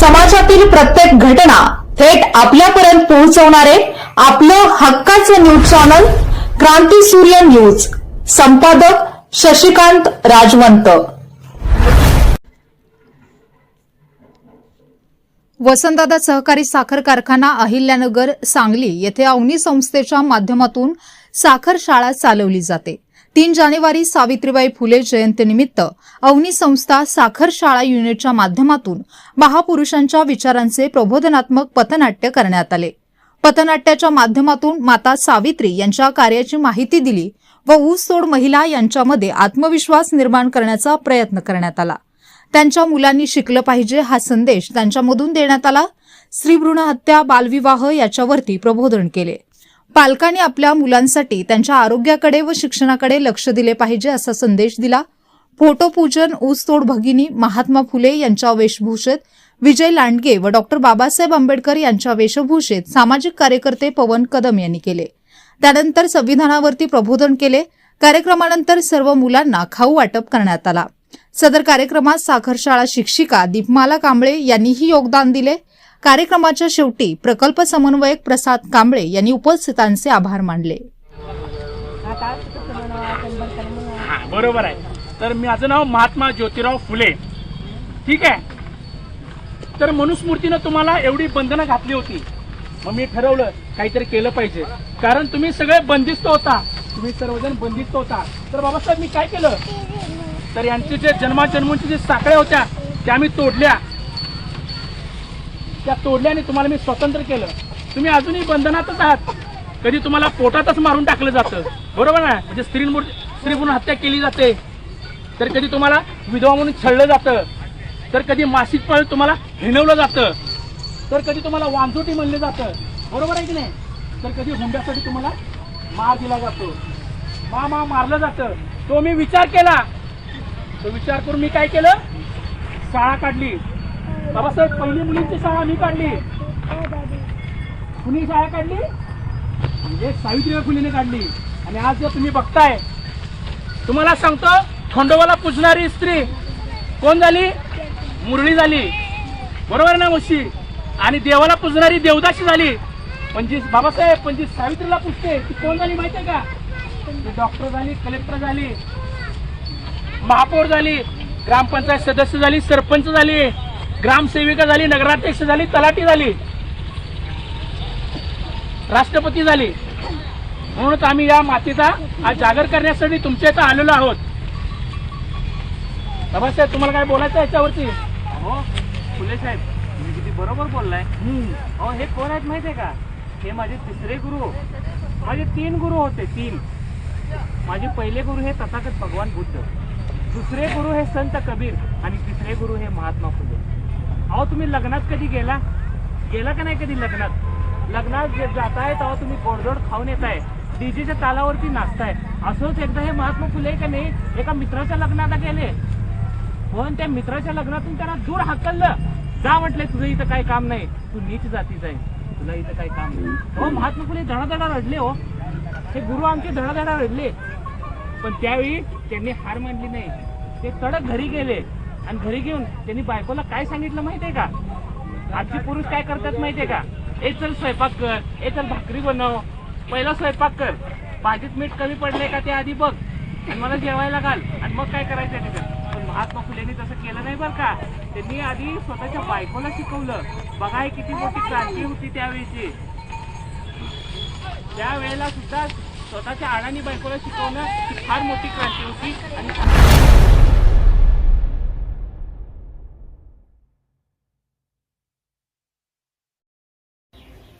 समाजातील प्रत्येक घटना थेट आपल्यापर्यंत पोहोचवणारे आपलं हक्काचं न्यूज चॅनल क्रांती सूर्य न्यूज. संपादक शशिकांत राजवंत. वसंतदादा सहकारी साखर कारखाना अहिल्यानगर सांगली येथे अवनी संस्थेच्या माध्यमातून साखर शाळा चालवली जाते. तीन जानेवारी सावित्रीबाई फुले जयंतीनिमित्त अवनी संस्था साखर शाळा युनिटच्या माध्यमातून महापुरुषांच्या विचारांचे प्रबोधनात्मक पथनाट्य करण्यात आले. पथनाट्याच्या माध्यमातून माता सावित्री यांच्या कार्याची माहिती दिली व ऊसतोड महिला यांच्यामध्ये आत्मविश्वास निर्माण करण्याचा प्रयत्न करण्यात आला. त्यांच्या मुलांनी शिकलं पाहिजे हा संदेश त्यांच्यामधून देण्यात आला. स्त्रीभ्रूण हत्या बालविवाह याच्यावरती प्रबोधन केले. पालकांनी आपल्या मुलांसाठी त्यांच्या आरोग्याकडे व शिक्षणाकडे लक्ष दिले पाहिजे असा संदेश दिला. फोटोपूजन ऊसतोड भगिनी महात्मा फुले यांच्या वेशभूषेत विजय लांडगे व डॉक्टर बाबासाहेब आंबेडकर यांच्या वेशभूषेत सामाजिक कार्यकर्ते पवन कदम यांनी केले. त्यानंतर संविधानावरती प्रबोधन केले. कार्यक्रमानंतर सर्व मुलांना खाऊ वाटप करण्यात आला. सदर कार्यक्रमात साखरशाळा शिक्षिका दीपमाला कांबळे यांनीही योगदान दिले. कार्यक्रमाच्या शेवटी प्रकल्प समन्वयक प्रसाद कांबळे यांनी उपस्थितांचे आभार मानले. बरोबर आहे. तर माझं नाव महात्मा ज्योतिराव फुले. ठीक आहे? तर मनुस्मृतीनं तुम्हाला एवढी बंधनं घातली होती. मग मी ठरवलं काहीतरी केलं पाहिजे. कारण तुम्ही सगळे बंदिस्त होता. तुम्ही सर्वजण बंदिस्त होता. तर बाबासाहेब मी काय केलं? तर यांचे जे जन्माजन्मांच्या जे साखळ्या होत्या त्या मी तोडल्या. त्या तोडल्याने तुम्हाला मी स्वतंत्र केलं. तुम्ही अजूनही बंधनातच आहात. कधी तुम्हाला पोटातच मारून टाकलं जातं. बरोबर ना? म्हणजे स्त्री स्त्री म्हणून हत्या केली जाते. तर कधी तुम्हाला विधवा म्हणून छळलं जातं. तर कधी मासिक पाळी तुम्हाला हिणवलं जातं. तर कधी तुम्हाला वांजोटी म्हणलं जातं. बरोबर आहे की नाही? तर कधी हुंड्यासाठी तुम्हाला मार दिला जातो. मा मा मारलं जातं. तो मी विचार केला. तो विचार करून मी काय केलं? शाळा काढली. बाबासाहेब पहिली मुलींची शाळा आम्ही काढली. कुणी शाळा काढली? म्हणजे सावित्रीबाई फुलेने काढली. आणि आज जर तुम्ही बघताय तुम्हाला सांगतो खंडोबाला पुजणारी स्त्री कोण झाली? मुरळी झाली. बरोबर ना मुशी आणि देवाला पुजणारी देवदाशी झाली. पण जी बाबासाहेब पण जी सावित्रीला पुजते. ती कोण झाली माहिती आहे का डॉक्टर झाली कलेक्टर झाली. महापौर झाली. ग्रामपंचायत सदस्य झाली सरपंच झाली. ग्रामसेविका झाली नगराध्यक्ष झाली तलाठी झाली राष्ट्रपती झाली. म्हणूनच आम्ही या मातीचा आज जागर करण्यासाठी तुमच्या इथं आलेलो आहोत. बाबासाहेब तुम्हाला काय बोलायचं याच्यावरती? हो फुले साहेब तुम्ही किती बरोबर बोललाय. अहो हे कोण आहेत माहितीये का? हे माझे तिसरे गुरु. माझे तीन गुरु होते तीन. माझे पहिले गुरु हे तथागत भगवान बुद्ध. दुसरे गुरु हे संत कबीर आणि तिसरे गुरु हे महात्मा फुले. अहो तुम्ही लग्नात कधी गेला? गेला का नाही कधी लग्नात? लग्नात जे जाताय तेव्हा तुम्ही गोडधोड खाऊन येत आहे डीजेच्या तालावरती नाचताय. असंच एकदा हे महात्मा फुले का नाही एका मित्राच्या लग्नाला गेले. पण त्या मित्राच्या लग्नातून त्यांना दूर हाकललं. जा म्हटले तुझं इथं काही काम नाही. तू नीच जातीच आहे. तुला इथं काही काम नाही. हो महात्मा फुले धडाधडा रडले हो. हे गुरु आमचे धडाधडा रडले. पण त्यावेळी त्यांनी हार मानली नाही. ते तडक घरी गेले. आणि घरी घेऊन त्यांनी बायकोला काय सांगितलं माहितीये का? आजचे पुरुष काय करतात माहितीये का? ए चल स्वयंपाक कर ए चल भाकरी बनव पहिला स्वयंपाक कर. भाजीत मीठ कमी पडले का ते आधी बघ. आणि मला जेवायला घाल. आणि मग काय करायचं त्याच्यात पण महात्मा फुलेंनी तसं केलं नाही बरं का. त्यांनी आधी स्वतःच्या बायकोला शिकवलं. बघा हे किती मोठी क्रांती होती त्यावेळीची. त्यावेळेला सुद्धा स्वतःच्या आडानी बायकोला शिकवणं ही फार मोठी क्रांती होती आणि